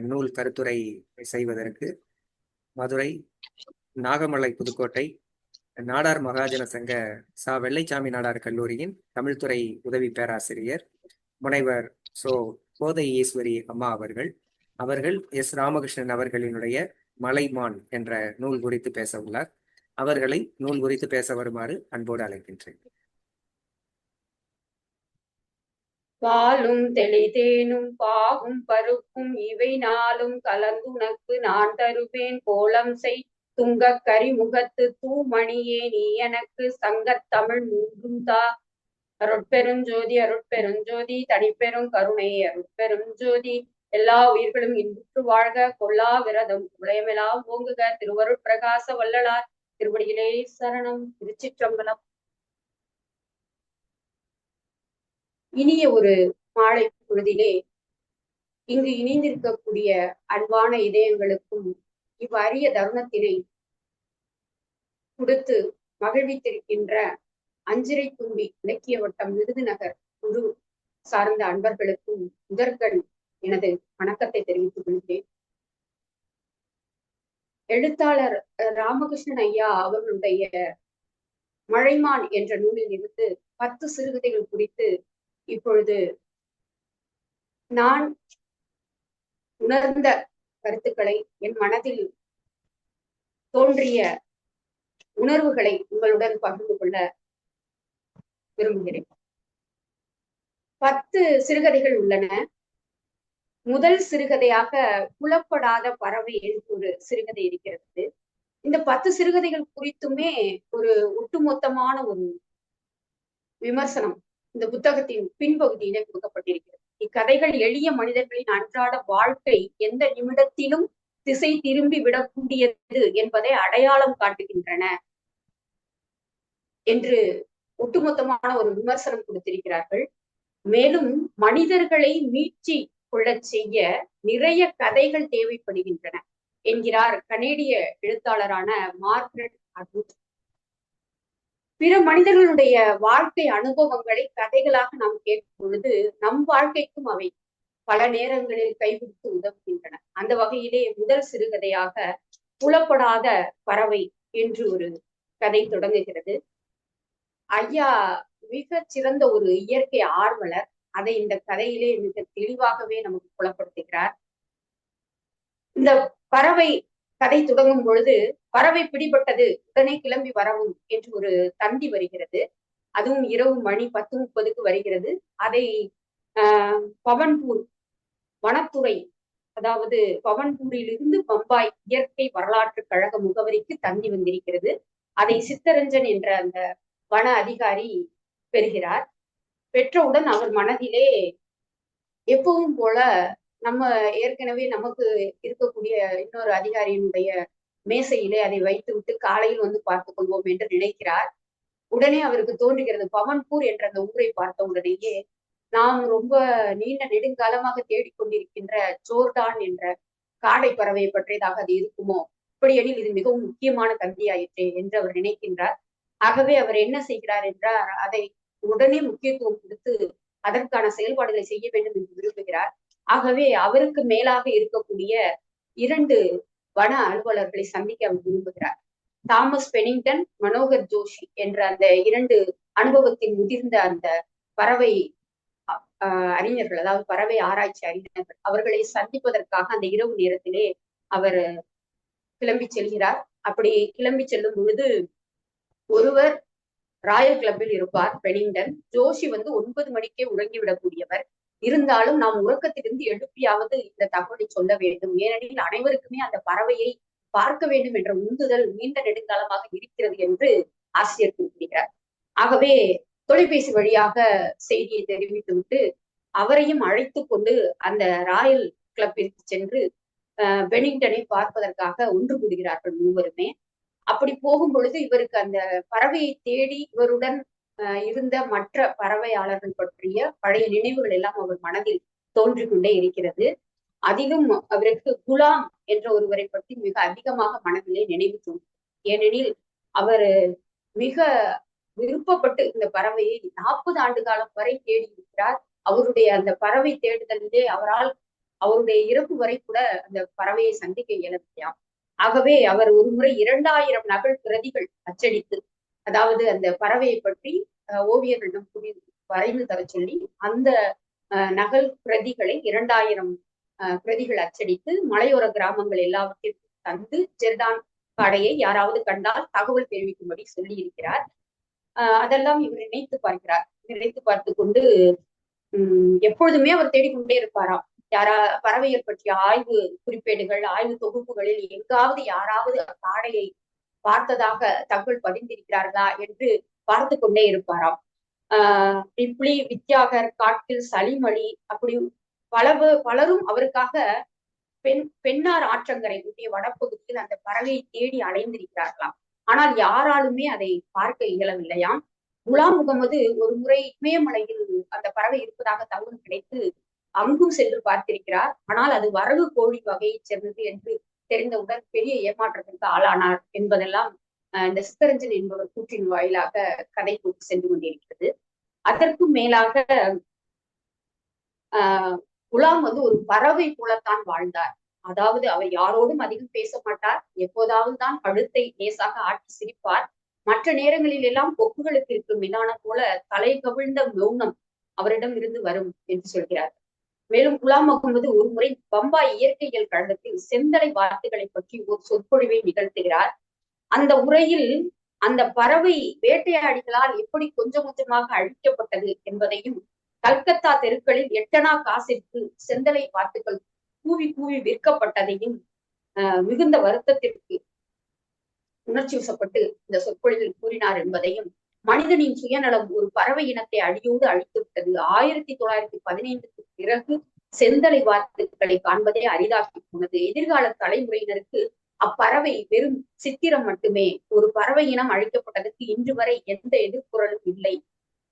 நூல் கருத்துரை செய்வதற்கு மதுரை நாகமலை புதுக்கோட்டை நாடார் மகாஜன சங்க சா. வெள்ளைச்சாமி நாடார் கல்லூரியின் தமிழ்துறை உதவி பேராசிரியர் முனைவர் சோ. கோதை ஈஸ்வரி அம்மா அவர்கள். அவர்கள் எஸ். ராமகிருஷ்ணன் அவர்களினுடைய மலைமான் என்ற நூல் குறித்து பேச உள்ளார். அவர்களை நூல் குறித்து பேச வருமாறு அன்போடு அழைக்கின்றேன். பாலும் தெளிதேனும் பாகும் பருப்பும் இவை நாளும் கலந்துனக்கு நான் தருவேன். கோலம் செய் துங்கக் கரிமுகத்து தூமணியே நீ எனக்கு சங்கத் தமிழ் மூன்றும் தா. அருட்பெருஞ்சோதி அருட்பெருஞ்சோதி தனிப்பெரும் கருணை அருட்பெருஞ்சோதி எல்லா உயிர்களும் இன்புற்று வாழ்க கொல்லா விரதம் உலயமெல்லாம் ஓங்குக. திருவருட் பிரகாச வல்லலார் திருவடியிலே சரணம் திருச்சிற்றம்பலம். இனிய ஒரு மாலை பொழுதிலே இங்கு இணைந்திருக்கக்கூடிய அன்பான இதயங்களுக்கும் இவ்வரிய தருணத்தினை கொடுத்து மகிழ்வித்திருக்கின்ற அஞ்சிரை தும்பி இலக்கிய வட்டம் விருதுநகர் குழு சார்ந்த அன்பர்களுக்கும் முதற்கண் எனது வணக்கத்தை தெரிவித்துக் கொள்கிறேன். எழுத்தாளர் ராமகிருஷ்ணன் ஐயா அவர்களுடைய மழைமான் என்ற நூலில் இருந்து பத்து சிறுகதைகள் குறித்து இப்பொழுது நான் உணர்ந்த கருத்துக்களை என் மனதில் தோன்றிய உணர்வுகளை உங்களுடன் பகிர்ந்து கொள்ள விரும்புகிறேன். பத்து சிறுகதைகள் உள்ளன. முதல் சிறுகதையாக புலப்படாத பறவை என்று ஒரு சிறுகதை இருக்கிறது. இந்த பத்து சிறுகதைகள் குறித்துமே ஒரு ஒட்டுமொத்தமான ஒரு விமர்சனம் இந்த புத்தகத்தின் பின்பகுதியிலே கொடுக்கப்பட்டிருக்கிறது. இக்கதைகள் எளிய மனிதர்களின் அன்றாட வாழ்க்கை எந்த நிமிடத்திலும் திசை திரும்பி விடக்கூடியது என்பதை அடையாளம் காட்டுகின்றன என்று ஒட்டுமொத்தமான ஒரு விமர்சனம் கொடுத்திருக்கிறார்கள். மேலும் மனிதர்களை மீட்சி கொள்ளச் செய்ய நிறைய கதைகள் தேவைப்படுகின்றன என்கிறார் கனேடிய எழுத்தாளரான மார்க்ரெட் அட்வுட். பிற மனிதர்களுடைய வாழ்க்கை அனுபவங்களை கதைகளாக நாம் கேட்கும் பொழுது நம் வாழ்க்கைக்கும் அவை பல நேரங்களில் கைவிடுத்து உதவுகின்றன. அந்த வகையிலே முதல் சிறுகதையாக புலப்படாத பறவை என்று ஒரு கதை தொடங்குகிறது. ஐயா மிக சிறந்த ஒரு இயற்கை ஆர்வலர் அதை இந்த கதையிலே மிக தெளிவாகவே நமக்கு புலப்படுத்துகிறார். இந்த பறவை கதை தொடங்கும் பொழுது பறவை பிடிபட்டது உடனே கிளம்பி வரவும் என்று ஒரு தந்தி வருகிறது. அதுவும் இரவு மணி பத்து முப்பதுக்கு வருகிறது. அதை ஆஹ் பவன்பூர் வனத்துறை அதாவது பவன்பூரிலிருந்து பம்பாய் இயற்கை வரலாற்று கழக முகவரிக்கு தந்தி வந்திருக்கிறது. அதை சித்தரஞ்சன் என்ற அந்த வன அதிகாரி பெறுகிறார். பெற்றவுடன் அவர் மனதிலே எப்பவும் போல நம்ம ஏற்கனவே நமக்கு இருக்கக்கூடிய இன்னொரு அதிகாரியினுடைய மேசையிலே அதை வைத்து விட்டு காலையில் வந்து பார்த்துக் கொள்வோம் என்று நினைக்கிறார். உடனே அவருக்கு தோன்றுகிறது பவன்பூர் என்ற அந்த ஊரை பார்த்த உடனேயே நாம் ரொம்ப நீண்ட நெடுங்காலமாக தேடிக்கொண்டிருக்கின்ற ஜோர்டான் என்ற காடை பறவையை பற்றியதாக அது இருக்குமோ? இப்படியெனில் இது மிகவும் முக்கியமான தந்தியாயிற்றே என்று அவர் நினைக்கின்றார். ஆகவே அவர் என்ன செய்கிறார் என்றால் அதை உடனே முக்கியத்துவம் கொடுத்து அதற்கான செயல்பாடுகளை செய்ய வேண்டும் என்று விரும்புகிறார். ஆகவே அவருக்கு மேலாக இருக்கக்கூடிய இரண்டு வன அலுவலர்களை சந்திக்க அவர் விரும்புகிறார். தாமஸ் பெனிங்டன் மனோகர் ஜோஷி என்ற அந்த இரண்டு அனுபவத்தில் முதிர்ந்த அந்த பறவை அறிஞர்கள் அதாவது பறவை ஆராய்ச்சி அறிஞர்கள் அவர்களை சந்திப்பதற்காக அந்த இரவு நேரத்திலே அவர் கிளம்பி செல்கிறார். அப்படி கிளம்பி செல்லும் பொழுது ஒருவர் ராயல் கிளப்பில் இருப்பார் பெனிங்டன். ஜோஷி வந்து ஒன்பது மணிக்கே உறங்கிவிடக்கூடியவர். இருந்தாலும் நாம் உறக்கத்திலிருந்து எழுப்பியாவது இந்த தகவலை சொல்ல வேண்டும். ஏனெனில் அனைவருக்குமே அந்த பறவையை பார்க்க வேண்டும் என்ற உந்துதல் நீண்ட நெடுங்காலமாக இருக்கிறது என்று ஆசிரியர் குறிப்பிடுகிறார். ஆகவே தொலைபேசி வழியாக செய்தியை தெரிவித்துவிட்டு அவரையும் அழைத்து கொண்டு அந்த ராயல் கிளப்பிற்கு சென்று பெனிங்டனை பார்ப்பதற்காக ஒன்று கூடுகிறார்கள் மூவருமே. அப்படி போகும் பொழுது இவருக்கு அந்த பறவையை தேடி இவருடன் இருந்த மற்ற பறவையாளர்கள் பற்றிய பழைய நினைவுகள் எல்லாம் அவர் மனதில் தோன்றிக் கொண்டே இருக்கிறது. அதிலும் அவருக்கு குலாம் என்ற ஒருவரை பற்றி மிக அதிகமாக மனதிலே நினைவு தோன்றும். ஏனெனில் அவர் மிக விருப்பப்பட்டு இந்த பறவையை நாற்பது ஆண்டு காலம் வரை தேடி இருக்கிறார் அவருடைய அந்த பறவை தேடுதலிலே அவரால் அவருடைய இறப்பு வரை கூட அந்த பறவையை சந்திக்க இயலவில்லையாம் ஆகவே அவர் ஒரு முறை இரண்டாயிரம் நகல் பிரதிகள் அச்சடித்து அதாவது அந்த பறவையை பற்றி ஓவியர்களிடம் புரி வரைந்து தர சொல்லி அந்த நகல் பிரதிகளை இரண்டாயிரம் பிரதிகள் அச்சடித்து மலையோர கிராமங்கள் எல்லாவற்றிற்கும் தந்து ஜெர்தான் காடையை யாராவது கண்டால் தகவல் தெரிவிக்கும்படி சொல்லி இருக்கிறார் ஆஹ் அதெல்லாம் இவர் நினைத்து பார்க்கிறார். நினைத்து பார்த்து கொண்டு உம் எப்பொழுதுமே அவர் தேடிக்கொண்டே இருப்பாராம் யாரா பறவைகள் பற்றிய ஆய்வு குறிப்பேடுகள் ஆய்வு தொகுப்புகளில் எங்காவது யாராவது காடையை பார்த்ததாக தகவல் பதிந்திருக்கிறார்களா என்று பார்த்து கொண்டே இருப்பாராம். ஆஹ் பிப்ளி வித்யாகர் காட்டில் சளிமொழி அப்படி பல பலரும் அவருக்காக பெண் பெண்ணார் ஆற்றங்கரை உடைய வடப்பகுதியில் அந்த பறவையை தேடி அலைந்திருக்கிறார்களாம். ஆனால் யாராலுமே அதை பார்க்க இயலவில்லையாம். குலாம் முகமது ஒரு முறை இமயமலையில் அந்த பறவை இருப்பதாக தகவல் கிடைத்து அங்கும் சென்று பார்த்திருக்கிறார். ஆனால் அது வரகு கோழி வகையைச் சேர்ந்தது என்று தெரிந்தவுடன் பெரிய ஏமாற்றத்திற்கு ஆளானார் என்பதெல்லாம் இந்த சித்தரஞ்சன் என்பவர் கூற்றின் வாயிலாக கதை போட்டு சென்று கொண்டிருக்கிறது. அதற்கும் மேலாக ஆஹ் குலாம் வந்து ஒரு பறவை போலத்தான் வாழ்ந்தார். அதாவது அவர் யாரோடும் அதிகம் பேச மாட்டார். எப்போதாவது தான் கழுத்தை நேசாக ஆட்டி சிரிப்பார். மற்ற நேரங்களில் எல்லாம் கொக்குகளுக்கு இருக்கும் மிதான போல தலை கவிழ்ந்த மௌனம் அவரிடம் இருந்து வரும் என்று சொல்கிறார் மேலும் குலாம் முகமது ஒரு முறை பம்பாய் இயற்கையியல் கழகத்தில் செந்தலை வார்த்தைகளை பற்றி ஒரு சொற்பொழிவை நிகழ்த்துகிறார். அந்த உரையில் அந்த பறவை வேட்டையாடிகளால் எப்படி கொஞ்சம் கொஞ்சமாக அழிக்கப்பட்டது என்பதையும் கல்கத்தா தெருக்களில் எட்டனா காசிற்கு செந்தலை வாத்துக்கள் கூவி கூவி விற்கப்பட்டதையும் மிகுந்த வருத்தத்திற்கு உணர்ச்சி வசப்பட்டு இந்த சொற்பொழிவில் கூறினார் என்பதையும் மனிதனின் சுயநலம் ஒரு பறவை இனத்தை அடியோடு அழித்து விட்டது. ஆயிரத்தி தொள்ளாயிரத்தி பதினைந்துக்கு பிறகு செந்தலை வாத்துக்களை காண்பதே அரிதாகி போனது. எதிர்கால தலைமுறையினருக்கு அப்பறவை வெறும் சித்திரம் மட்டுமே. ஒரு பறவை இனம் அழிக்கப்பட்டதற்கு இன்று வரை எந்த எதிர்குறலும் இல்லை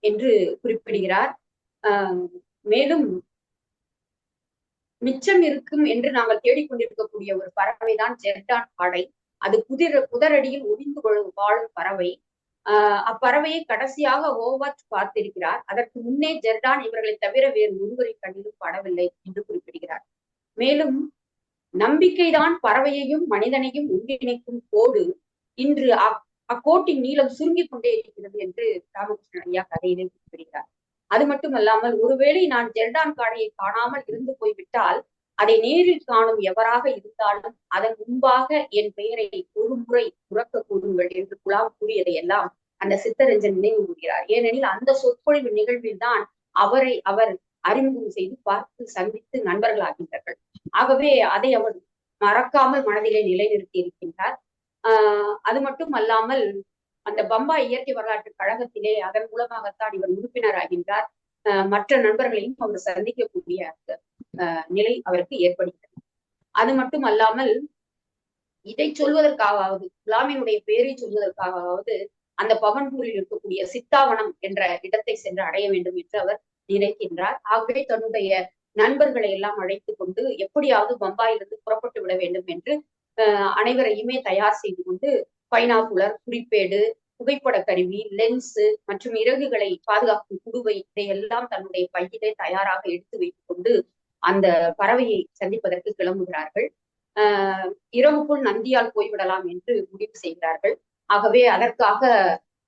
என்று குறிப்பிடுகிறார். ஆஹ் மேலும் மிச்சம் இருக்கும் என்று நாங்கள் தேடிக்கொண்டிருக்கக்கூடிய ஒரு பறவைதான் ஜெர்டான் காடை அது புதிர புதரடியில் ஒளிந்து வாழும் பறவை. ஆஹ் அப்பறவையை கடைசியாக ஓவர்ட் பார்த்திருக்கிறார். அதற்கு முன்னே ஜெர்டான் இவர்களை தவிர வேறு ஒருவரை கண்ணிலும் படவில்லை என்று குறிப்பிடுகிறார். மேலும் நம்பிக்கைதான் பறவையையும் மனிதனையும் ஒன்றிணைக்கும் கோடு இன்று அக்கோட்டின் நீளம் சுருங்கிக் கொண்டே இருக்கிறது என்று ராமகிருஷ்ணன் ஐயா கதையிலே குறிப்பிடுகிறார். அது மட்டுமல்லாமல் ஒருவேளை நான் ஜெர்டான் காடையை காணாமல் இருந்து போய்விட்டால் அதை நேரில் காணும் எவராக இருந்தாலும் அதன் முன்பாக என் பெயரை ஒரு முறை உறக்க கூறுங்கள் என்று குலாம் கூறியதை எல்லாம் அந்த சித்தரஞ்சன் நினைவு கூறுகிறார். ஏனெனில் அந்த சொற்பொழிவு நிகழ்வில் தான் அவரை அவர் அறிமுகம் செய்து பார்த்து சந்தித்து நண்பர்களாகின்றார்கள். ஆகவே அதை அவர் மறக்காமல் மனதிலே நிலைநிறுத்தி இருக்கின்றார். ஆஹ் அது மட்டும் அல்லாமல் அந்த பம்பாய் இயற்கை வரலாற்று கழகத்திலே அதன் மூலமாகத்தான் இவர் உறுப்பினர் ஆகின்றார் மற்ற நண்பர்களையும் அவர் சந்திக்கக்கூடிய நிலை அவருக்கு ஏற்படுகிறது. அது மட்டும் அல்லாமல் இதை சொல்வதற்காகவாவது குலாமினுடைய பெயரை சொல்வதற்காகவாவது அந்த பவன்பூரில் இருக்கக்கூடிய சித்தாவனம் என்ற இடத்தை சென்று அடைய வேண்டும் என்று அவர் நினைக்கின்றார். ஆகவே தன்னுடைய நண்பர்களை எல்லாம் அழைத்து கொண்டு எப்படியாவது பம்பாயிலிருந்து புறப்பட்டு விட வேண்டும் என்று அனைவரையுமே தயார் செய்து கொண்டு பைனாகுலர் குறிப்பேடு புகைப்பட கருவி லென்ஸ் மற்றும் இறகுகளை பாதுகாக்கும் குடுவை இதையெல்லாம் தன்னுடைய பையிலே தயாராக எடுத்து வைத்துக் கொண்டு அந்த பறவையை சந்திப்பதற்கு கிளம்புகிறார்கள். ஆஹ் இரவுக்குள் நந்தியால் போய்விடலாம் என்று முடிவு செய்கிறார்கள். ஆகவே அதற்காக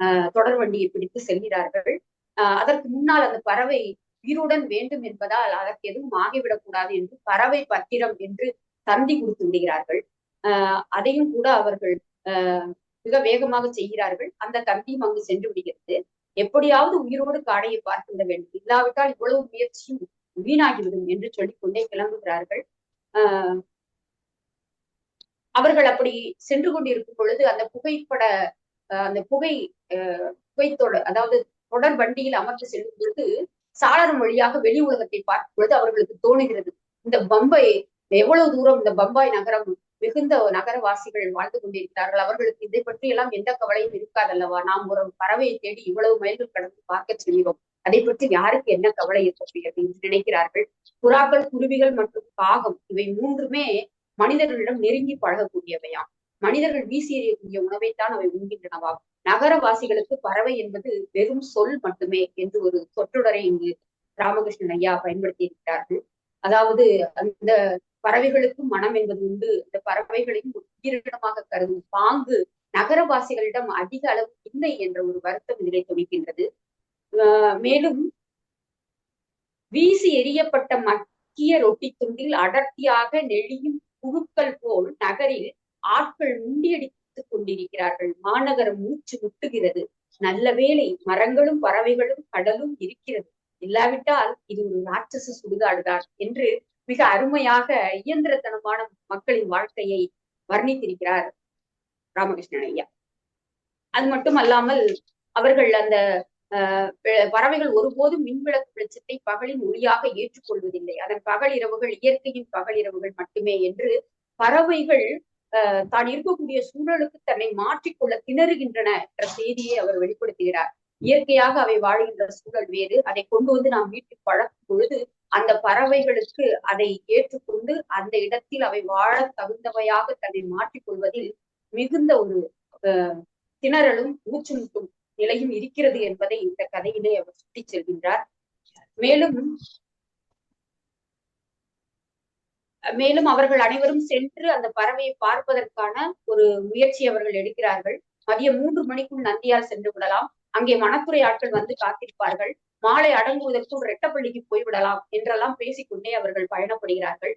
ஆஹ் தொடர் வண்டியை பிடித்து செல்கிறார்கள். ஆஹ் அதற்கு முன்னால் அந்த பறவை உயிருடன் வேண்டும் என்பதால் அதற்கு எதுவும் ஆகிவிடக் கூடாது என்று பறவை பத்திரம் என்று தந்தி கொடுத்து விடுகிறார்கள். ஆஹ் அதையும் கூட அவர்கள் ஆஹ் மிக வேகமாக செய்கிறார்கள். அந்த தந்தியும் அங்கு சென்று விடுகிறது. எப்படியாவது உயிரோடு காடையை பார்த்து விட வேண்டும். இல்லாவிட்டால் இவ்வளவு முயற்சியும் வீணாகிவிடும் என்று சொல்லிக்கொண்டே கிளம்புகிறார்கள். ஆஹ் அவர்கள் அப்படி சென்று கொண்டிருக்கும் பொழுது அந்த புகைப்பட அந்த புகை புகைத்தொடர் அதாவது தொடர் வண்டியில் அமர்ந்து செல்லும் பொழுது சாளரம் வழியாக வெளி உலகத்தை பார்க்கும் பொழுது அவர்களுக்கு தோணுகிறது. இந்த பம்பை எவ்வளவு தூரம் இந்த பம்பாய் நகரம் மிகுந்த நகரவாசிகள் வாழ்ந்து கொண்டிருக்கிறார்கள்? அவர்களுக்கு இதை பற்றி எல்லாம் எந்த கவலையும் இருக்காதல்லவா? நாம் ஒரு பறவையை தேடி இவ்வளவு மைல்கள் கடந்து பார்க்க செல்கிறோம். அதை பற்றி யாருக்கு என்ன கவலை இருக்கக்கூடிய என்று நினைக்கிறார்கள். புறாக்கள் குருவிகள் மற்றும் காகம் இவை மூன்றுமே மனிதர்களிடம் நெருங்கி பழகக்கூடியவையாம். மனிதர்கள் வீசி எறியக்கூடிய உணவைத்தான் அவை உண்கின்றனவாம். நகரவாசிகளுக்கு பறவை என்பது வெறும் சொல் மட்டுமே என்று ஒரு சொற்றொடரை இங்கு ராமகிருஷ்ணன் ஐயா பயன்படுத்தி இருக்கிறார்கள் அதாவது அந்த பறவைகளுக்கும் மனம் என்பது உண்டு இந்த பறவைகளையும் உயிரினமாக கருதும் பாங்கு நகரவாசிகளிடம் அதிக அளவு இல்லை என்ற ஒரு வருத்தம் இதிலே துணிக்கின்றது மேலும் வீசி எறியப்பட்ட மக்கிய ரொட்டி துண்டில் அடர்த்தியாக நெளியும் புழுக்கள் போல் நகரில் ஆட்கள் முண்டியடித்துக் கொண்டிருக்கிறார்கள். மாநகரம் மூச்சு முட்டுகிறது. நல்ல வேளை மரங்களும் பறவைகளும் கடலும் இருக்கிறது. இல்லாவிட்டால் இது ஒரு ராட்சச சுடுகாடுதான் என்று மிக அருமையாக இயந்திரத்தனமான மக்களின் வாழ்க்கையை வர்ணித்திருக்கிறார் ராமகிருஷ்ணன் ஐயா. அது மட்டும் அல்லாமல் அவர்கள் அந்த பறவைகள் ஒருபோதும் மின்விளக்கு வெளிச்சத்தை பகலின் ஒளியாக ஏற்றுக்கொள்வதில்லை. அதன் பகல் இரவுகள் இயற்கையின் பகல் இரவுகள் மட்டுமே என்று பறவைகள் தான் இருக்கக்கூடிய சூழலுக்கு தன்னை மாற்றிக்கொள்ள திணறுகின்றன என்ற செய்தியை அவர் வெளிப்படுத்துகிறார். இயற்கையாக அவை வாழ்கின்ற சூழல் வேறு. அதை கொண்டு வந்து நாம் வீட்டில் பழக்கும் பொழுது அந்த பறவைகளுக்கு அதை ஏற்றுக்கொண்டு அந்த இடத்தில் அவை வாழ தகுந்தவையாக தன்னை மாற்றிக்கொள்வதில் மிகுந்த ஒரு அஹ் திணறலும் மூச்சுமுட்டும் நிலையும் இருக்கிறது என்பதை இந்த கதையிலே அவர் சுட்டி செல்கின்றார். மேலும் மேலும் அவர்கள் அனைவரும் சென்று அந்த பறவையை பார்ப்பதற்கான ஒரு முயற்சி அவர்கள் எடுக்கிறார்கள். மதியம் மூன்று மணிக்குள் நந்தியால் சென்று விடலாம். அங்கே வனத்துறை ஆட்கள் வந்து காத்திருப்பார்கள். மாலை அடங்குவதற்குள் ரெட்டப்பள்ளிக்கு போய்விடலாம் என்றெல்லாம் பேசிக்கொண்டே அவர்கள் பயணப்படுகிறார்கள்.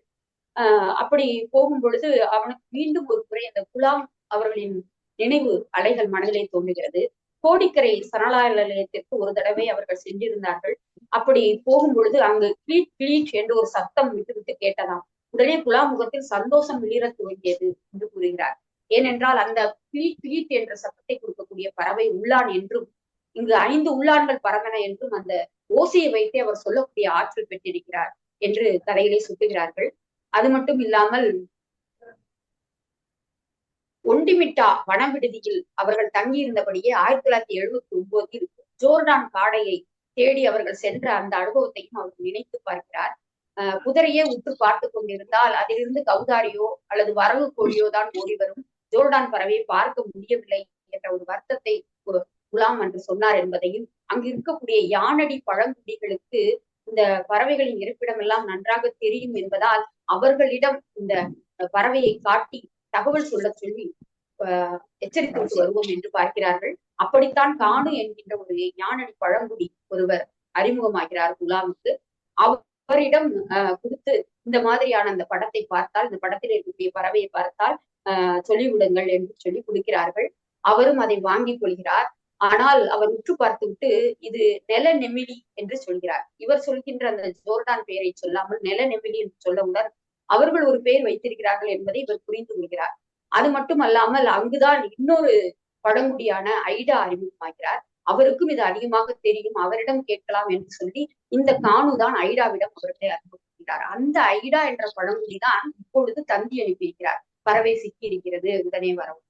ஆஹ் அப்படி போகும் பொழுது அவனுக்கு மீண்டும் ஒரு முறை அந்த குலாம் அவர்களின் நினைவு அலைகள் மனதிலே தோன்றுகிறது. கோடிக்கரை சரணாலய நிலையத்திற்கு ஒரு தடவை அவர்கள் சென்றிருந்தார்கள். அப்படி போகும் பொழுது அங்கு கிளீட் கிளீட் என்று ஒரு சத்தம் விட்டு விட்டு கேட்டதாம். உடனே குலாமுகத்தில் சந்தோஷம் வெளியிட துவங்கியது என்று கூறுகிறார். ஏனென்றால் அந்த கிளீட் கிளீட் என்ற சத்தத்தை கொடுக்கக்கூடிய பறவை உள்ளான் என்றும் இங்கு ஐந்து உள்ளான்கள் பறந்தன என்றும் அந்த ஓசையை வைத்தே அவர் சொல்லக்கூடிய ஆற்றல் பெற்றிருக்கிறார் என்று கதையிலே சுட்டுகிறார்கள். அது மட்டும் இல்லாமல் ஒண்டிமிட்டா வனவிடுதியில் அவர்கள் தங்கியிருந்தபடியே ஆயிரத்தி தொள்ளாயிரத்தி எழுபத்தி ஒன்பதில் ஜோர்டான் காடையை தேடி அவர்கள் சென்ற அந்த அனுபவத்தையும் அவர் நினைத்து பார்க்கிறார். குதிரையே உற்று பார்த்து கொண்டிருந்தால் அதிலிருந்து கௌதாரியோ அல்லது வரவு கோழியோ தான் ஓடி வரும். ஜோர்டான் பறவையை பார்க்க முடியவில்லை என்ற ஒரு வருத்தத்தை குலாம் என்று சொன்னார் என்பதையும் அங்கு இருக்கக்கூடிய யானடி பழங்குடிகளுக்கு இந்த பறவைகளின் இருப்பிடம் எல்லாம் நன்றாக தெரியும் என்பதால் அவர்களிடம் இந்த பறவையை காட்டி தகவல் சொல்ல சொல்லி எச்சரித்து வருவோம் என்று பார்க்கிறார்கள். அப்படித்தான் காணு என்கின்ற ஒரு ஞானடி பழங்குடி ஒருவர் அறிமுகமாகிறார் குலாமுக்கு அவரிடம் கொடுத்து இந்த மாதிரியான அந்த படத்தை பார்த்தால் இந்த படத்தில் இருக்கக்கூடிய பறவையை பார்த்தால் அஹ் சொல்லிவிடுங்கள் என்று சொல்லி கொடுக்கிறார்கள். அவரும் அதை வாங்கிக் கொள்கிறார். ஆனால் அவர் உற்று பார்த்து விட்டு இது நில நெமிலி என்று சொல்கிறார். இவர் சொல்கின்ற அந்த ஜோர்டான் பெயரை சொல்லாமல் நில நெமிலி என்று சொல்லவுடன் அவர்கள் ஒரு பெயர் வைத்திருக்கிறார்கள் என்பதை இவர் புரிந்து கொள்கிறார். அது மட்டும் அல்லாமல் அங்குதான் இன்னொரு பழங்குடியான ஐடா அறிமுகமாகிறார். அவருக்கும் இது அதிகமாக தெரியும். அவரிடம் கேட்கலாம் என்று சொல்லி இந்த காணுதான் ஐடாவிடம் அவர்களை அறிமுகப்படுகிறார் அந்த ஐடா என்ற பழங்குடி தான் இப்பொழுது தந்தி அனுப்பியிருக்கிறார். பறவை சிக்கி இருக்கிறது உடனே வரவும்.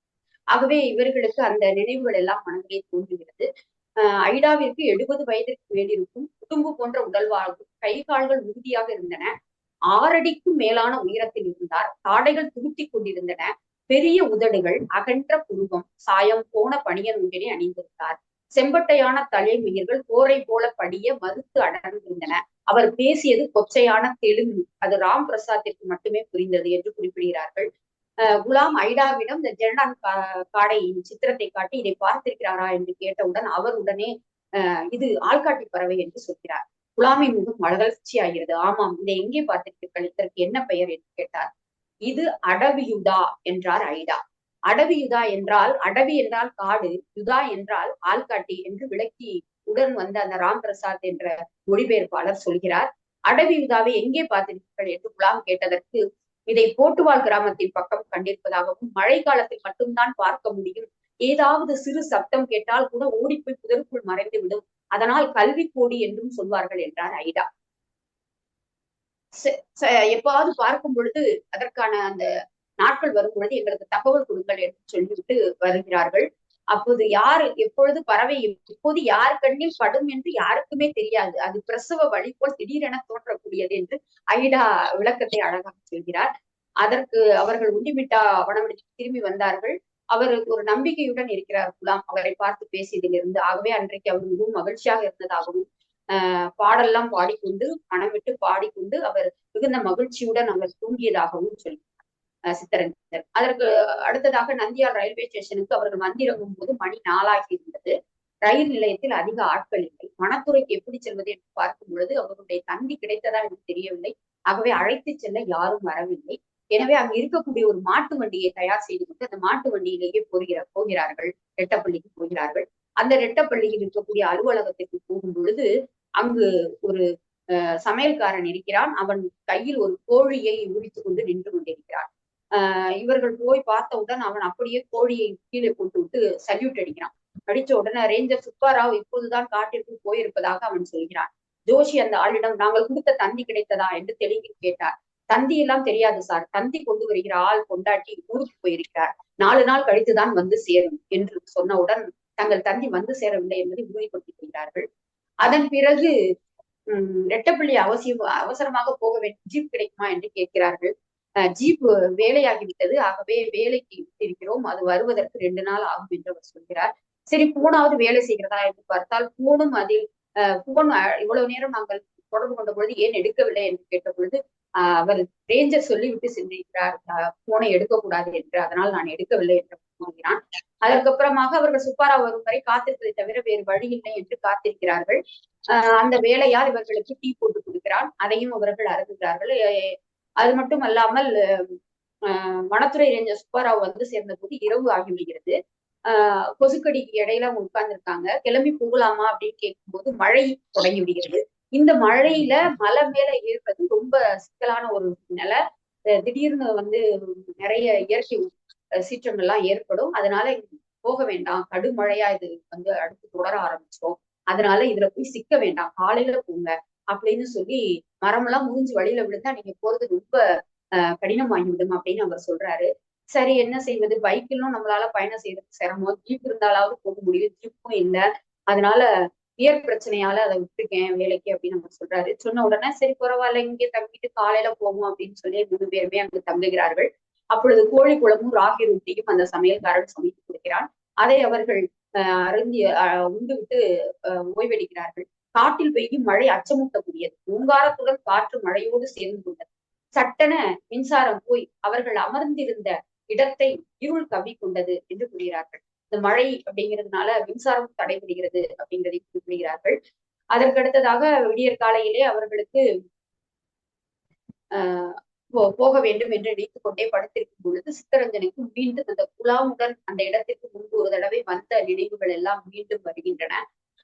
ஆகவே இவர்களுக்கு அந்த நினைவுகள் எல்லாம் மனதிலே தோன்றுகிறது. அஹ் ஐடாவிற்கு எழுபது வயதிற்கு மேலிருக்கும் குடும்பு போன்ற உடல்வாழ்வு கை கால்கள் உறுதியாக இருந்தன. ஆறடிக்கும் மேலான உயரத்தில் இருந்தார். தாடைகள் துருத்தி கொண்டிருந்தன. பெரிய உதடுகள் அகன்ற புருவம் சாயம் போன பணியன் ஒன்றினை அணிந்திருந்தார். செம்பட்டையான தலைமயிர்கள் கோரை போல படிய மறுத்து அடர்ந்திருந்தன அவர் பேசியது கொச்சையான தெலுங்கு. அது ராம் பிரசாத்திற்கு மட்டுமே புரிந்தது என்று குறிப்பிடுகிறார்கள். குலாம் ஐடாவிடம் இந்த ஜெர்டான் காடையின் சித்திரத்தை காட்டி இதை பார்த்திருக்கிறாரா என்று கேட்டவுடன் அவர் உடனே இது ஆள்காட்டி பறவை என்று சொல்கிறார். குலாமி முகம் மலர்ச்சி ஆகிறது ஆமாம் இதை எங்கே பார்த்திருக்கிறீர்கள் இதற்கு என்ன பெயர் என்று கேட்டார். இது அடவியுதா என்றார் ஐடா அடவியுதா என்றால் அடவி என்றால் காடு யுதா என்றால் ஆள்காட்டி என்று விளக்கி உடன் வந்த அந்த ராம் பிரசாத் என்ற மொழிபெயர்ப்பாளர் சொல்கிறார். அடவி யுதாவை எங்கே பார்த்திருக்கீர்கள் என்று குலாம் கேட்டதற்கு இதை போட்டுவால் கிராமத்தின் பக்கம் கண்டிருப்பதாகவும் மழை காலத்தில் மட்டும்தான் பார்க்க முடியும். ஏதாவது சிறு சப்தம் கேட்டால் கூட ஓடிப்போய் புதற்குள் மறைந்து விடும் அதனால் கல்வி கோடி என்றும் சொல்வார்கள் என்றார் ஐடா. எப்பாவது பார்க்கும் பொழுது அதற்கான அந்த நாட்கள் வரும் பொழுது எங்களுக்கு தகவல் கொடுங்கள் என்று சொல்லிவிட்டு வருகிறார்கள். அப்போது யாரு எப்பொழுது பறவை எப்போது யார் கண்ணில் படும் என்று யாருக்குமே தெரியாது. அது பிரசவ வழி போல் திடீரென தோன்றக்கூடியது என்று ஐடா விளக்கத்தை அழகாக சொல்கிறார். அதற்கு அவர்கள் உண்டிமிட்டா வனவெளிக்கு திரும்பி வந்தார்கள். அவர் ஒரு நம்பிக்கையுடன் இருக்கிறார் குலாம். அவரை பார்த்து பேசியதிலிருந்து ஆகவே அன்றைக்கு அவர் மிகவும் மகிழ்ச்சியாக இருந்ததாகவும் ஆஹ் பாடெல்லாம் பாடிக்கொண்டு மனம் விட்டு பாடிக்கொண்டு அவர் மிகுந்த மகிழ்ச்சியுடன் அவர் தூங்கியதாகவும் சொல்கிறார். சித்தரன் அதற்கு அடுத்ததாக நந்தியார் ரயில்வே ஸ்டேஷனுக்கு அவர்கள் வந்திறங்கும் போது மணி நாளாகி இருந்தது. ரயில் நிலையத்தில் அதிக ஆட்கள் இல்லை. வனத்துறைக்கு எப்படி செல்வது என்று பார்க்கும் பொழுது அவருடைய தந்தி கிடைத்ததா என்று தெரியவில்லை. ஆகவே அழைத்து செல்ல யாரும் வரவில்லை. எனவே அங்கு இருக்கக்கூடிய ஒரு மாட்டு வண்டியை தயார் செய்து கொண்டு அந்த மாட்டு வண்டியிலேயே போகிற போகிறார்கள். ரெட்டப்பள்ளிக்கு போகிறார்கள். அந்த ரெட்டப்பள்ளியில் இருக்கக்கூடிய அலுவலகத்திற்கு போகும் பொழுது அங்கு ஒரு அஹ், சமையல்காரன் இருக்கிறான். அவன் கையில் ஒரு கோழியை உரித்து கொண்டு நின்று கொண்டிருக்கிறான். ஆஹ் இவர்கள் போய் பார்த்தவுடன் அவன் அப்படியே கோழியை கீழே போட்டு விட்டு சல்யூட் அடிக்கிறான். அடிச்ச உடனே ரேஞ்சர் சுப்பாராவ் இப்போதுதான் காட்டிற்கு போயிருப்பதாக அவன் சொல்கிறான். ஜோஷி அந்த ஆளிடம் நாங்கள் கொடுத்த தண்ணி கிடைத்ததா? என்று தெளிவில் கேட்டார். தந்தி எல்லாம் தெரியாது சார். தந்தி கொண்டு வருகிற ஆள் கொண்டாட்டி ஊருக்கு போயிருக்கிறார். நாலு நாள் கழித்துதான் வந்து சேரும் என்று சொன்னவுடன் தங்கள் தந்தி வந்து சேரவில்லை என்பதை உறுதிப்படுத்திக் கொள்கிறார்கள் அதன் பிறகு உம் ரெட்டப்பள்ளி அவசியம் அவசரமாக போக வேண்டும் ஜீப் கிடைக்குமா என்று கேட்கிறார்கள். அஹ் ஜீப் வேலையாகிவிட்டது. ஆகவே வேலைக்கு இருக்கிறோம் அது வருவதற்கு ரெண்டு நாள் ஆகும் என்று அவர் சொல்கிறார். சரி போனாவது வேலை செய்கிறதா என்று பார்த்தால் போனும் அதில் போன் இவ்வளவு நேரம் நாங்கள் தொடர்பு கொண்ட பொழுது ஏன் எடுக்கவில்லை என்று கேட்ட பொழுது அவர் ரேஞ்சர் சொல்லிவிட்டு சென்றிருக்கிறார் போனை எடுக்கக்கூடாது என்று அதனால் நான் எடுக்கவில்லை என்று கூறுகிறான் அதற்கப்புறமாக அவர்கள் சுப்பாராவ் வரும் வரை காத்திருப்பதை தவிர வேறு வழி இல்லை என்று காத்திருக்கிறார்கள். ஆஹ் அந்த வேலையால் இவர்களுக்கு டீ போட்டு கொடுக்கிறான் அதையும் அவர்கள் அருந்துகிறார்கள். அது மட்டும் அல்லாமல் ஆஹ் வனத்துறை ரேஞ்சர் சுப்பாராவ் வந்து சேர்ந்த போது இரவு ஆகிவிடுகிறது. ஆஹ் கொசுக்கடிக்கு இடையில அவங்க உட்கார்ந்துருக்காங்க. கிளம்பி போகலாமா அப்படின்னு கேட்கும்போது மழை தொடங்கி விடுகிறது. இந்த மழையில மலை மேல ஏறுறது ரொம்ப சிக்கலான ஒரு நிலை. திடீர்னு வந்து நிறைய இயற்கை சீற்றம் சீற்றங்கள்லாம் ஏற்படும். அதனால போக வேண்டாம். கடுமழையா இது வந்து அடுத்து தொடர ஆரம்பிச்சிடும் அதனால இதுல போய் சிக்க வேண்டாம். காலையில போங்க அப்படின்னு சொல்லி மரமெல்லாம் முடிஞ்சு வழியில விழுந்தா நீங்க போறது ரொம்ப கடினமாகிவிடும் அப்படின்னு அவர் சொல்றாரு. சரி என்ன செய்வது? பைக்கிலும் நம்மளால பயணம் செய்யறது சிரமம். ஜீப் இருந்தாலாவது போக முடியும். ஜீப்பும் இல்லை. அதனால உயர் பிரச்சனையால அதை விட்டுருக்கேன் வேலைக்கு அப்படின்னு அவர் சொல்றாரு. சொன்ன உடனே சரி பரவாயில்ல இங்கே தங்கிட்டு காலையில போவோம் அப்படின்னு சொல்லி மூணு பேருமே அங்கு தங்குகிறார்கள். அப்பொழுது கோழி குழம்பும் ராகி ரொட்டியும் அந்த சமையல்காரன் சமைத்து கொடுக்கிறான். அதை அவர்கள் அஹ் அருந்தி அஹ் உண்டு விட்டு அஹ் ஓய்வெடுக்கிறார்கள். காட்டில் பெய்யும் மழை அச்சமூட்டக்கூடியது. ஓங்காரத்துடன் காற்று மழையோடு சேர்ந்து கொண்டது. சட்டென மின்சாரம் போய் அவர்கள் அமர்ந்திருந்த இடத்தை இருள் கவி கொண்டது என்று கூறுகிறார்கள். இந்த மழை அப்படிங்கிறதுனால மின்சாரம் தடைபடுகிறது அப்படிங்கிறதை குறிப்பிடுகிறார்கள். அதற்கு அடுத்ததாக விடியற் காலையிலே அவர்களுக்கு ஆஹ் போக வேண்டும் என்று நினைத்துக் கொண்டே படுத்திருக்கும் பொழுது சித்தரஞ்சனுக்கு மீண்டும் அந்த குலாமுடன் அந்த இடத்திற்கு முன்பு ஒரு தடவை வந்த நினைவுகள் எல்லாம் மீண்டும் வருகின்றன.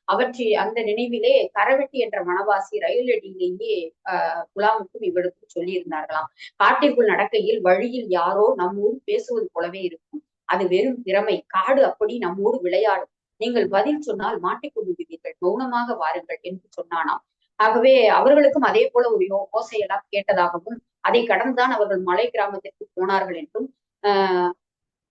அவற்றை அந்த நினைவிலே கரவெட்டி என்ற மனவாசி ரயில் அடியிலேயே ஆஹ் குலாமுக்கும் இவருக்கும் சொல்லியிருந்தார்களாம். காட்டிற்குள் நடக்கையில் வழியில் யாரோ நம்மோடு பேசுவது போலவே இருக்கும். அது வெறும் திறமை. காடு அப்படி நம்மோடு விளையாடும். நீங்கள் பதில் சொன்னால் மாட்டிக்கொண்டு விடுவீர்கள் மௌனமாக வாருங்கள் என்று சொன்னானாம். ஆகவே அவர்களுக்கும் அதே போல ஒரு ஓசையெல்லாம் கேட்டதாகவும் அதை கடந்துதான் அவர்கள் மலை கிராமத்திற்கு போனார்கள் என்றும் ஆஹ்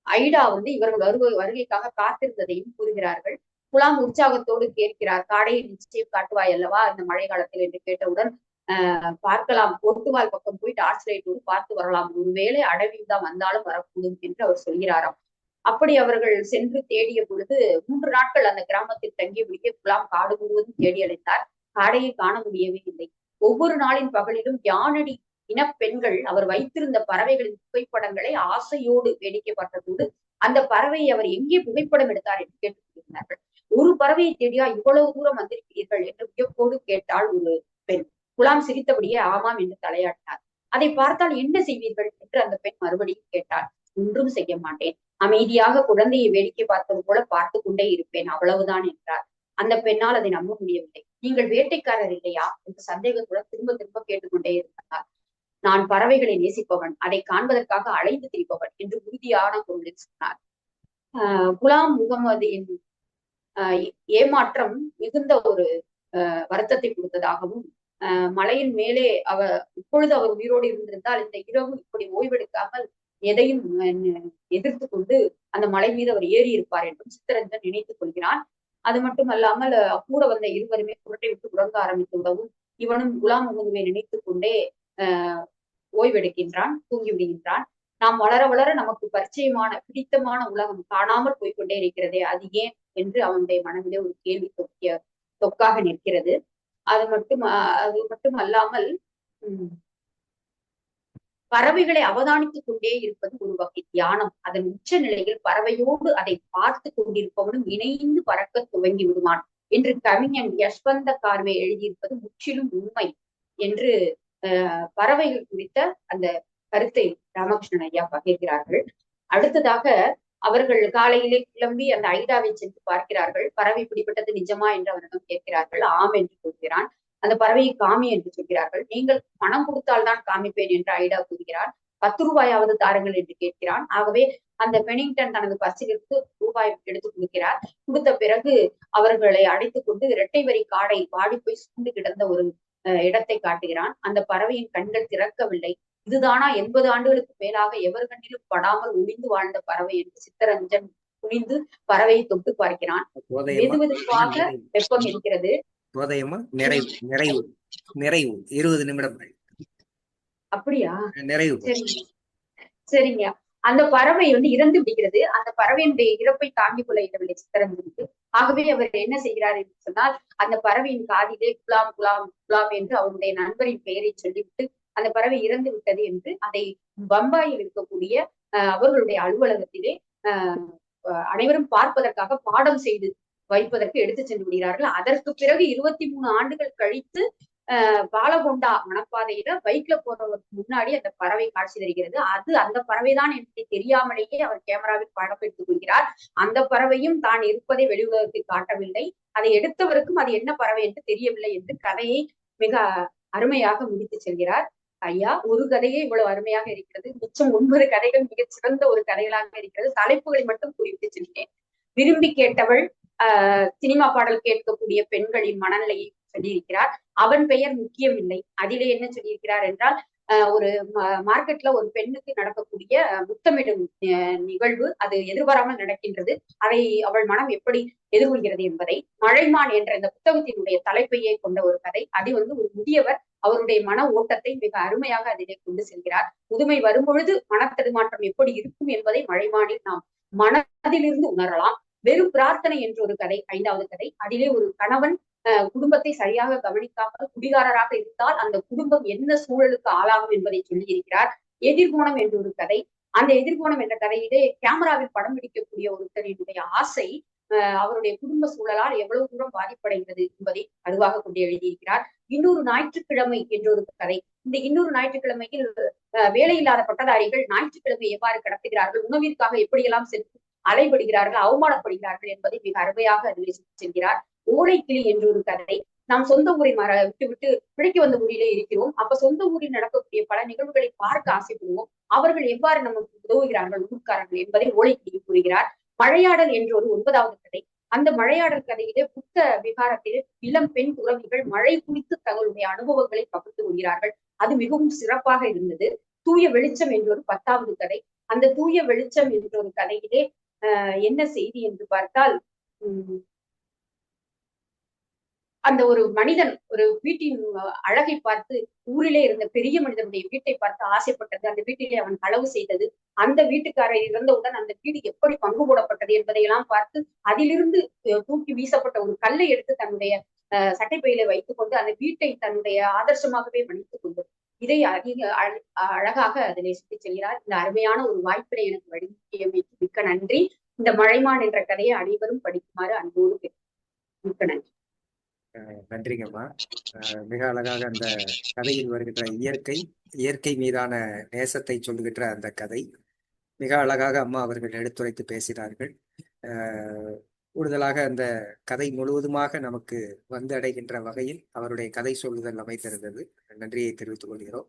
ஐடா வந்து இவர்கள் வருகை வருகைக்காக காத்திருந்ததையும் கூறுகிறார்கள். குலாம் உற்சாகத்தோடு கேட்கிறார் காடையை நிச்சயம் காட்டுவாய் அல்லவா? இந்த மழை காலத்தில் என்று கேட்டவுடன் ஆஹ் பார்க்கலாம். பொட்டுவால் பக்கம் போய் டார்ச் லைட்டோடு பார்த்து வரலாம். ஒருவேளை அடவியில் தான் வந்தாலும் வரக்கூடும் என்று அவர் சொல்கிறாராம். அப்படி அவர்கள் சென்று தேடிய பொழுது மூன்று நாட்கள் அந்த கிராமத்தில் தங்கியபடியே குலாம் காடு முழுவதும் தேடி அழைத்தார் காடையை காண முடியவே இல்லை ஒவ்வொரு நாளின் பகலிலும் யானடி இனப்பெண்கள் அவர் வைத்திருந்த பறவைகளின் புகைப்படங்களை ஆசையோடு வேடிக்கை பார்த்ததோடு அந்த பறவையை அவர் எங்கே புகைப்படம் எடுத்தார் என்று கேட்டுக்கொண்டிருந்தார்கள். ஒரு பறவையை தேடியா இவ்வளவு தூரம் வந்திருக்கிறீர்கள் என்று வியப்போடு கேட்டாள் ஒரு பெண். குலாம் சிரித்தபடியே ஆமாம் என்று தலையாட்டினார். அதை பார்த்தால் என்ன செய்வீர்கள்? என்று அந்த பெண் மறுபடியும் கேட்டாள். ஒன்றும் செய்ய மாட்டேன். அமைதியாக குழந்தையை வேடிக்கை பார்த்தது போல பார்த்து கொண்டே இருப்பேன். அவ்வளவுதான் என்றார். அந்த பெண்ணால் அதை நம்ப முடியவில்லை. நீங்கள் வேட்டைக்காரர் இல்லையா? என்று சந்தேகத்துடன் திரும்ப திரும்ப கேட்டுக்கொண்டே இருந்தார். நான் பறவைகளை நேசிப்பவன் அதை காண்பதற்காக அழைத்து திரிப்பவன் என்று உறுதியான குரலில் சொன்னார். ஆஹ் குலாம் முகமதியின் ஏமாற்றம் மிகுந்த ஒரு வருத்தத்தை கொடுத்ததாகவும் ஆஹ் மலையின் மேலே அவர் இப்பொழுது அவர் உயிரோடு இருந்திருந்தால் இந்த இரவு இப்படி ஓய்வெடுக்காமல் எதையும் எதிர்த்து கொண்டு அந்த மலை மீது அவர் ஏறி இருப்பார் என்றும் சித்தரஞ்சன் நினைத்துக் கொள்கிறான். அது மட்டும் அல்லாமல் கூட வந்த இருவருமே குரட்டை விட்டு உறங்க ஆரம்பித்து விடவும் இவனும் குலாம் முகமதுவை நினைத்துக் கொண்டே ஆஹ் ஓய்வெடுக்கின்றான் தூங்கி விடுகின்றான். நாம் வளர வளர நமக்கு பரிச்சயமான பிடித்தமான உலகம் காணாமல் போய்கொண்டே இருக்கிறதே அது ஏன் என்று அவனுடைய மனதிலே ஒரு கேள்வி தொக்கிய தொக்காக நிற்கிறது. அது மட்டும் அது மட்டும் அல்லாமல் உம், பறவைகளை அவதானித்துக் கொண்டே இருப்பது ஒரு வகை தியானம். அதன் உச்ச நிலையில் பறவையோடு அதை பார்த்து கொண்டிருப்பவனும் இணைந்து பறக்க துவங்கி விடுவான் என்று கவிஞன் யஷ்வந்த கார்வே எழுதியிருப்பது முற்றிலும் உண்மை என்று அஹ், பறவைகள் குறித்த அந்த கருத்தை ராமகிருஷ்ணன் ஐயா பகிர்கிறார்கள். அடுத்ததாக அவர்கள் காலையிலே கிளம்பி அந்த ஐடாவை சென்று பார்க்கிறார்கள். பறவை பிடிப்பட்டது நிஜமா என்று அவரிடம் கேட்கிறார்கள். ஆம் என்று கூறுகிறான். அந்த பறவையை காமி என்று சொல்கிறார்கள். நீங்கள் பணம் கொடுத்தால்தான் காமிப்பேன் என்று ஐடா கூறுகிறார். பத்து ரூபாயாவது தாருங்கள் என்று கேட்கிறான். ஆகவே அந்த பெனிங்டன் தனது பஸ்ஸிலிருந்து ரூபாய் எடுத்து கொடுக்கிறார். கொடுத்த பிறகு அவர்களை அழைத்துக் கொண்டு இரட்டை வரி காடை வாடி போய் சூண்டு கிடந்த ஒரு இடத்தை காட்டுகிறான். அந்த பறவையின் கண்கள் திறக்கவில்லை. இதுதானா எண்பது ஆண்டுகளுக்கு மேலாக எவர் கண்ணிலும் படாமல் ஒளிந்து வாழ்ந்த பறவை என்று சித்தரஞ்சன் குனிந்து பறவையை தொட்டு பார்க்கிறான். போதையம்மா வெது வெதுப்பாக வெப்பம் இருக்கிறது. போதையம்மா நிறைவு நிறைவு நிறைவு. இருபது நிமிடங்கள். அப்படியா? நிறைவு. சரிங்க. அந்த பறவை வந்து இறந்து விடுகிறது. அந்த பறவையினுடைய இறப்பை தாங்கிக் கொள்ள இயலவில்லை சித்தரஞ்சனுக்கு ஆகவே அவர் என்ன செய்கிறார் என்று சொன்னால் அந்த பறவையின் காதிலே குலாம் குலாம் குலாம் என்று அவருடைய நண்பரின் பெயரை சொல்லிவிட்டு அந்த பறவை இறந்து விட்டது என்று அதை பம்பாயில் இருக்கக்கூடிய அவர்களுடைய அலுவலகத்திலே அனைவரும் பார்ப்பதற்காக பாடம் செய்து வைப்பதற்கு எடுத்து சென்று விடுகிறார்கள். அதற்கு பிறகு இருபத்தி மூணு ஆண்டுகள் கழித்து பாலகொண்டா மணப்பாதையில பைக்ல போறவருக்கு முன்னாடி அந்த பறவை காட்சி தருகிறது. அது அந்த பறவைதான் என்பதை தெரியாமலேயே அவர் கேமராவில் படம் எடுத்துக் கொள்கிறார். அந்த பறவையும் தான் இருப்பதை வெளி காட்டவில்லை. அதை எடுத்தவருக்கும் அது என்ன பறவை என்று தெரியவில்லை என்று கதையை மிக அருமையாக முடித்து செல்கிறார். ஐயா ஒரு கதையே இவ்வளவு அருமையாக இருக்கிறது. மிச்சம் ஒன்பது கதைகள் மிகச் சிறந்த ஒரு கதைகளாக இருக்கிறது. தலைப்புகளை மட்டும் குறிப்பிட்டு சென்றேன் விரும்பி கேட்டவள் ஆஹ் சினிமா பாடல் கேட்கக்கூடிய பெண்களின் மனநிலையை சொல்லியிருக்கிறார். அவன் பெயர் முக்கியம் இல்லை அதிலே என்ன சொல்லியிருக்கிறார் என்றால் ஒரு மார்க்கெட்ல ஒரு பெண்ணுக்கு நடக்கக்கூடிய முத்தமிடும் அஹ், நிகழ்வு அது எதிர்பாராமல் நடக்கின்றது. அதை அவள் மனம் எப்படி எதிர்கொள்கிறது என்பதை மழைமான் என்ற இந்த புத்தகத்தினுடைய தலைப்பையே கொண்ட ஒரு கதை. அது வந்து ஒரு முதியவர் அவருடைய மன ஓட்டத்தை மிக அருமையாக அதிலே கொண்டு செல்கிறார். முதுமை வரும்பொழுது மனத்தடுமாற்றம் எப்படி இருக்கும் என்பதை மழைமானில் நாம் மனதிலிருந்து உணரலாம். வெறும் பிரார்த்தனை என்ற ஒரு கதை ஐந்தாவது கதை. அதிலே ஒரு கணவன் குடும்பத்தை சரியாக கவனிக்காமல் குடிகாரராக இருந்தால் அந்த குடும்பம் என்ன சூழலுக்கு ஆளாகும் என்பதை சொல்லி இருக்கிறார் எதிர்கோணம் என்ற ஒரு கதை. அந்த எதிர்கோணம் என்ற கதையிலே கேமராவில் படம் பிடிக்கக்கூடிய ஒருத்தரினுடைய ஆசை அஹ், அவருடைய குடும்ப சூழலால் எவ்வளவு தூரம் பாதிப்படைகிறது என்பதை அதுவாக கொண்டு எழுதியிருக்கிறார். இன்னொரு ஞாயிற்றுக்கிழமை என்ற ஒரு கதை. இந்த இன்னொரு ஞாயிற்றுக்கிழமையில் அஹ், வேலையில்லாத பட்டதாரிகள் ஞாயிற்றுக்கிழமை எவ்வாறு கடத்துகிறார்கள் உணவிற்காக எப்படியெல்லாம் சென்று அலைபடுகிறார்கள் அவமானப்படுகிறார்கள் என்பதை மிக அருமையாக செல்கிறார். ஓலைக்கிளி என்ற ஒரு கதை. நாம் சொந்த ஊரை மர விட்டு விட்டு பிழைக்க வந்த ஊரிலே இருக்கிறோம். அப்ப சொந்த ஊரில் நடக்கக்கூடிய பல நிகழ்வுகளை பார்க்க ஆசைப்படுவோம். அவர்கள் எவ்வாறு நமக்கு உதவுகிறார்கள் ஊர்க்காரர்கள் என்பதை ஓலைக்கிளி கூறுகிறார். மழையாடல் என்ற ஒரு ஒன்பதாவது கதை. அந்த மழையாடல் கதையிலே புத்த விகாரத்திலே இளம் பெண் துறவிகள் மழை குறித்து தங்களுடைய அனுபவங்களை பகிர்ந்து கொள்கிறார்கள். அது மிகவும் சிறப்பாக இருந்தது. தூய வெளிச்சம் என்ற ஒரு பத்தாவது கதை. அந்த தூய வெளிச்சம் என்ற ஒரு கதையிலே என்ன செய்தி என்று பார்த்தால் உம் அந்த ஒரு மனிதன் ஒரு வீட்டின் அழகை பார்த்து ஊரிலே இருந்த பெரிய மனிதனுடைய வீட்டை பார்த்து ஆசைப்பட்டது. அந்த வீட்டிலே அவன் களவு செய்தது. அந்த வீட்டுக்காரர் இறந்தவுடன் அந்த வீடு எப்படி பங்கு போடப்பட்டது என்பதையெல்லாம் பார்த்து அதிலிருந்து தூக்கி வீசப்பட்ட ஒரு கல்லை எடுத்து தன்னுடைய அஹ், சட்டைப்பையில வைத்துக் கொண்டு அந்த வீட்டை தன்னுடைய ஆதர்சமாகவே மன்னித்துக் கொண்டது. இதை அதிக அழ- அழகாக அதிலே சுட்டிச் செல்கிறார். இந்த அருமையான ஒரு வாய்ப்பினை எனக்கு வழங்கியமைக்கு மிக்க நன்றி. இந்த மழைமான் என்ற கதையை அனைவரும் படிக்குமாறு அன்போடு மிக்க நன்றி. நன்றிங்கம்மா மிக அழகாக அந்த கதையில் வருகின்ற இயற்கை இயற்கை மீதான நேசத்தை சொல்லுகின்ற அந்த கதை. மிக அழகாக அம்மா அவர்கள் எடுத்துரைத்து பேசினார்கள். கூடுதலாக அந்த கதை முழுவதுமாக நமக்கு வந்து அடைகின்ற வகையில் அவருடைய கதை சொல்லுதல் அமைத்திருந்தது நன்றியை தெரிவித்துக் கொள்கிறோம்.